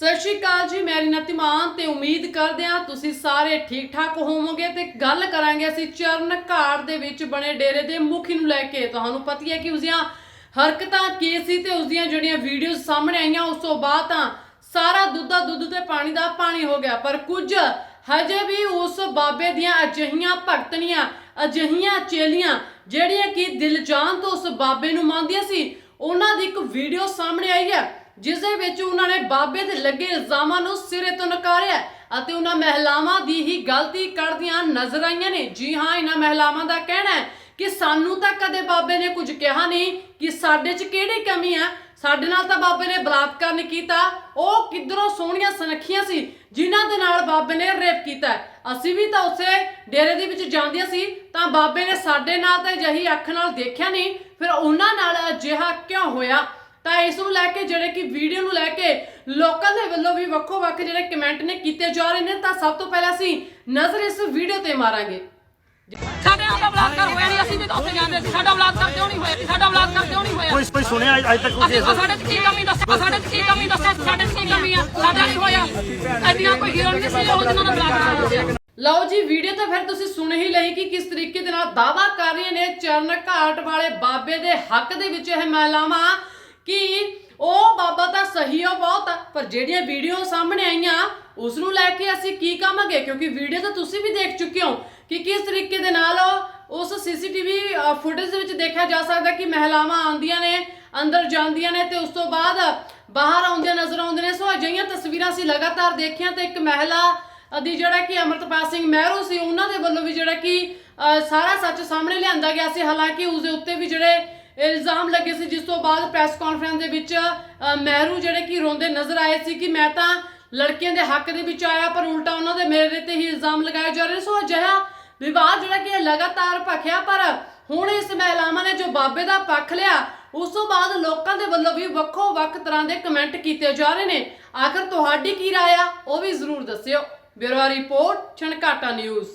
ਸਤਿ ਸ਼੍ਰੀ ਅਕਾਲ ਜੀ ਮੇਰੀ ਨਤਿਮਾਨ ਤੇ ਉਮੀਦ ਕਰਦੇ ਹਾਂ ਤੁਸੀਂ ਸਾਰੇ ਠੀਕ ਠਾਕ ਹੋਵੋਗੇ ਤੇ ਗੱਲ ਕਰਾਂਗੇ ਅਸੀਂ ਚਰਨ ਘਾਟ ਦੇ ਵਿੱਚ ਬਣੇ ਡੇਰੇ ਦੇ ਮੁਖੀ ਨੂੰ ਲੈ ਕੇ। ਤੁਹਾਨੂੰ ਪਤਾ ਹੈ ਕਿ ਉਸਦੀਆਂ ਹਰਕਤਾਂ ਕੀ ਸੀ ਤੇ ਉਸਦੀਆਂ ਜਿਹੜੀਆਂ ਵੀਡੀਓਜ਼ ਸਾਹਮਣੇ ਆਈਆਂ, ਉਸ ਤੋਂ ਬਾਅਦ ਤਾਂ ਸਾਰਾ ਦੁੱਧ ਦਾ ਦੁੱਧ ਤੇ ਪਾਣੀ ਦਾ ਪਾਣੀ ਹੋ ਗਿਆ। ਪਰ ਕੁਝ ਹਜੇ ਵੀ ਉਸ ਬਾਬੇ ਦੀਆਂ ਅਜਿਹੀਆਂ ਭਗਤਣੀਆਂ ਅਜਿਹੀਆਂ ਚੇਲੀਆਂ, ਜਿਹੜੀਆਂ ਕਿ ਦਿਲ ਜਾਨ ਤੋਂ ਉਸ ਬਾਬੇ ਨੂੰ ਮੰਨਦੀਆਂ ਸੀ, ਉਹਨਾਂ ਦੀ ਇੱਕ ਵੀਡੀਓ ਸਾਹਮਣੇ ਆਈ ਹੈ। ਜਿਸ ਦੇ ਵਿੱਚ ਉਹਨਾਂ ਨੇ ਬਾਬੇ ਦੇ ਲੱਗੇ ਇਲਜ਼ਾਮਾਂ ਨੂੰ ਸਿਰੇ ਤੋਂ ਨਕਾਰਿਆ ਅਤੇ ਉਹਨਾਂ ਮਹਿਲਾਵਾਂ ਦੀ ਹੀ ਗਲਤੀ ਕਰਦੀਆਂ ਨਜ਼ਰ ਆਈਆਂ ਨੇ। ਜੀ ਹਾਂ, ਇਹਨਾਂ ਮਹਿਲਾਵਾਂ ਦਾ ਕਹਿਣਾ ਹੈ ਕਿ ਸਾਨੂੰ ਤਾਂ ਕਦੇ ਬਾਬੇ ਨੇ ਕੁਝ ਕਿਹਾ ਨਹੀਂ ਕਿ ਸਾਡੇ 'ਚ ਕਿਹੜੀ ਕਮੀ ਹੈ ਸਾਡੇ ਨਾਲ ਤਾਂ ਬਾਬੇ ਨੇ ਬਲਾਤਕਾਰ ਨਹੀਂ ਕੀਤਾ। ਉਹ ਕਿੱਧਰੋਂ ਸੋਹਣੀਆਂ ਸੁਨੱਖੀਆਂ ਸੀ ਜਿਨ੍ਹਾਂ ਦੇ ਨਾਲ ਬਾਬੇ ਨੇ ਰੇਪ ਕੀਤਾ ਅਸੀਂ ਵੀ ਤਾਂ ਉਸੇ ਡੇਰੇ ਦੇ ਵਿੱਚ ਜਾਂਦੀਆਂ ਸੀ, ਤਾਂ ਬਾਬੇ ਨੇ ਸਾਡੇ ਨਾਲ ਤਾਂ ਜਹੀ ਅੱਖ ਨਾਲ ਦੇਖਿਆ ਨਹੀਂ। ਫਿਰ ਉਹਨਾਂ ਨਾਲ ਅਜਿਹਾ ਕਿਉਂ ਹੋਇਆ? ਤਾਂ ਇਸ ਨੂੰ ਲੈ ਕੇ ਜਿਹੜੇ ਕਿ ਵੀਡੀਓ ਨੂੰ ਲੈ ਕੇ ਲੋਕਾਂ ਦੇ ਵੱਲੋਂ ਵੀ ਵੱਖੋ ਵੱਖ ਜਿਹੜੇ ਕਮੈਂਟ ਨੇ ਕੀਤੇ ਜਾ ਰਹੇ ਨੇ ਤਾਂ ਸਭ ਤੋਂ ਪਹਿਲਾਂ ਅਸੀਂ ਨਜ਼ਰ ਇਸ ਵੀਡੀਓ ਤੇ ਮਾਰਾਂਗੇ। ਸਾਡੇ ਨਾਲ ਤਾਂ ਬਲਾਤਕਾਰ ਹੋਇਆ ਨਹੀਂ ਅਸੀਂ ਵੀ ਤਾਂ ਉੱਥੇ ਜਾਂਦੇ ਸੀ। ਸਾਡਾ ਬਲਾਤਕਾਰ ਕਿਉਂ ਨਹੀਂ ਹੋਇਆ? ਸੀ ਸਾਡਾ ਬਲਾਤਕਾਰ ਕਿਉਂ ਨਹੀਂ ਹੋਇਆ? ਕੋਈ ਕੋਈ ਸੁਣਿਆ ਅੱਜ ਤੱਕ ਕੋਈ ਅਸੀਂ ਕੇਸ ਸਾਡੇ 'ਚ ਕੀ ਕਮੀ ਦੱਸੋ ਸਾਡੇ 'ਚ ਕੀ ਕਮੀ ਦੱਸੋ ਸਾਡੇ 'ਚ ਕੀ ਕਮੀ ਆ? ਸਾਡਾ ਨਹੀਂ ਹੋਇਆ? ਐਡੀਆਂ ਕੋਈ ਹੀਰੋਇਨ ਨਹੀਂ ਸੀ ਉਹ ਜਿਹਨਾਂ ਦਾ ਬਲਾਤਕਾਰ ਹੋ ਗਿਆ। ਲਓ ਜੀ ਵੀਡੀਓ ਤਾਂ ਫਿਰ ਤੁਸੀਂ ਸੁਣ ਹੀ ਲਈ ਕਿ ਕਿਸ ਤਰੀਕੇ ਦੇ ਨਾਲ ਦਾਵਾ ਕਰ ਰਹੀਆਂ ਨੇ ਚਰਨ ਘਾਟ ਵਾਲੇ ਬਾਬੇ ਦੇ ਹੱਕ ਦੇ ਵਿੱਚ ਇਹ ਮਹਿਲਾਵਾਂ। ਕਿ? ਉਹ ਬਾਬਾ ਤਾਂ ਸਹੀ ਹੋ ਬਹੁਤ ਆ, ਪਰ ਜਿਹੜੀਆਂ ਵੀਡੀਓ ਸਾਹਮਣੇ ਆਈਆਂ ਉਸ ਨੂੰ ਲੈ ਕੇ ਅਸੀਂ ਕੀ ਕਹਾਂਗੇ ਕਿਉਂਕਿ ਵੀਡੀਓ ਤਾਂ ਤੁਸੀਂ ਵੀ ਦੇਖ ਚੁੱਕੇ ਹੋ ਕਿ ਕਿਸ ਤਰੀਕੇ ਦੇ ਨਾਲ ਉਹ ਉਸ ਸੀਸੀਟੀਵੀ ਫੁਟੇਜ ਦੇ ਵਿੱਚ ਦੇਖਿਆ ਜਾ ਸਕਦਾ ਕਿ ਮਹਿਲਾਵਾਂ ਆਉਂਦੀਆਂ ਨੇ ਅੰਦਰ ਜਾਂਦੀਆਂ ਨੇ ਤੇ ਉਸ ਤੋਂ ਬਾਅਦ ਬਾਹਰ ਆਉਂਦੀਆਂ ਨਜ਼ਰ ਆਉਂਦੇ ਨੇ। ਸੋ ਅਜਿਹੀਆਂ ਤਸਵੀਰਾਂ ਅਸੀਂ ਲਗਾਤਾਰ ਦੇਖੀਆਂ ਤੇ ਇੱਕ ਮਹਿਲਾ ਦੀ ਜਿਹੜਾ ਕਿ ਅਮਰਤਪਾਲ ਸਿੰਘ ਮਹਿਰੂ ਸੀ ਉਹਨਾਂ ਦੇ ਵੱਲੋਂ ਵੀ ਜਿਹੜਾ ਕਿ ਸਾਰਾ ਸੱਚ ਸਾਹਮਣੇ ਲਿਆਂਦਾ ਗਿਆ ਸੀ। ਹਾਲਾਂਕਿ ਉਸ ਦੇ ਉੱਤੇ ਵੀ ਜਿਹੜੇ ਇਲਜ਼ਾਮ ਲੱਗੇ ਸੀ ਜਿਸ ਤੋਂ ਬਾਅਦ ਪ੍ਰੈਸ ਕਾਨਫਰੰਸ ਦੇ ਵਿੱਚ ਮਹਿਰੂ ਜਿਹੜੇ ਕਿ ਰੋਂਦੇ ਨਜ਼ਰ ਆਏ ਸੀ ਕਿ ਮੈਂ ਤਾਂ ਲੜਕੀਆਂ ਦੇ ਹੱਕ ਦੇ ਵਿੱਚ ਆਇਆ, ਪਰ ਉਲਟਾ ਉਹਨਾਂ ਦੇ ਮੇਰੇ ਤੇ ਹੀ ਇਲਜ਼ਾਮ ਲਗਾਏ ਜਾ ਰਹੇ ਨੇ। ਸੋ ਅਜਿਹਾ ਵਿਵਾਦ ਜਿਹੜਾ ਕਿ ਇਹ ਲਗਾਤਾਰ ਭਖਿਆ, ਪਰ ਹੁਣ ਇਸ ਮਹਿਲਾਵਾਂ ਨੇ ਜੋ ਬਾਬੇ ਦਾ ਪੱਖ ਲਿਆ, ਉਸ ਤੋਂ ਬਾਅਦ ਲੋਕਾਂ ਦੇ ਵੱਲੋਂ ਵੀ ਵੱਖੋ ਵੱਖ ਤਰ੍ਹਾਂ ਦੇ ਕਮੈਂਟ ਕੀਤੇ ਜਾ ਰਹੇ ਨੇ। ਆਖਰ ਤੁਹਾਡੀ ਕੀ ਰਾਏ ਆ? ਉਹ ਵੀ ਜ਼ਰੂਰ ਦੱਸਿਓ। Bureau report, Chhankata news.